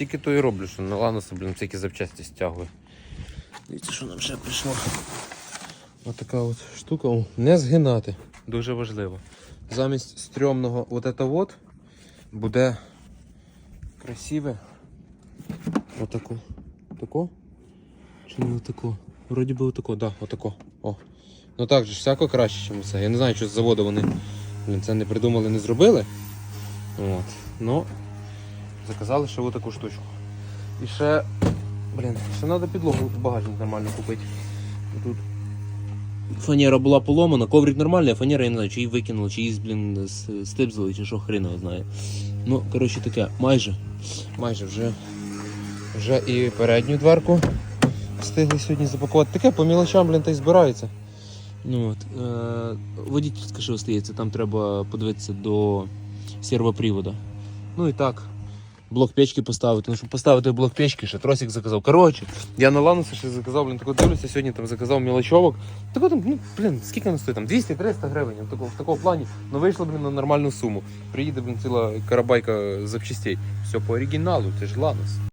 тільки то і роблю, що на ланосу, блін, всякі запчасті стягую. Дивіться, що нам ще прийшло. Ось така от штука. О, Не згинати. Дуже важливо. Замість стрьомного от это от буде красиве. Отако. Тако? Чи не отако? Вроді би отако, да, отако. О. Ну так же всяко краще, ніж це. Я не знаю, що з заводу вони блін, це не придумали, не зробили. От. Ну, заказали ще отаку штучку. І ще, блін, ще треба підлогу багажник нормально купити. Тут фанера була поломана, коврик нормальний, а фанера, я не знаю, чи її викинули, чи її, блін, с- стипзали, чи що хрена знає. Ну, коротше таке, майже, майже вже, вже і передню дверку встигли сьогодні запакувати. Таке по мілочам, блін, та й збирається. Ну, от, е, водительська що остається, там треба подивитися до сервопривода. Ну і так. Блок печки поставити. Ну, щоб поставити блок печки, ще тросик заказав. Коротше, я на Лануса ще заказав, блін, таку дивлюся, сьогодні там заказав мілочовок. Так там, ну, блін, скільки стоїть? Там 200-300 гривень. В такому, в такому плані. Ну вийшло, блін, на нормальну суму. Приїде, блін, ціла карабайка запчастей. Все по оригіналу, це ж Ланус.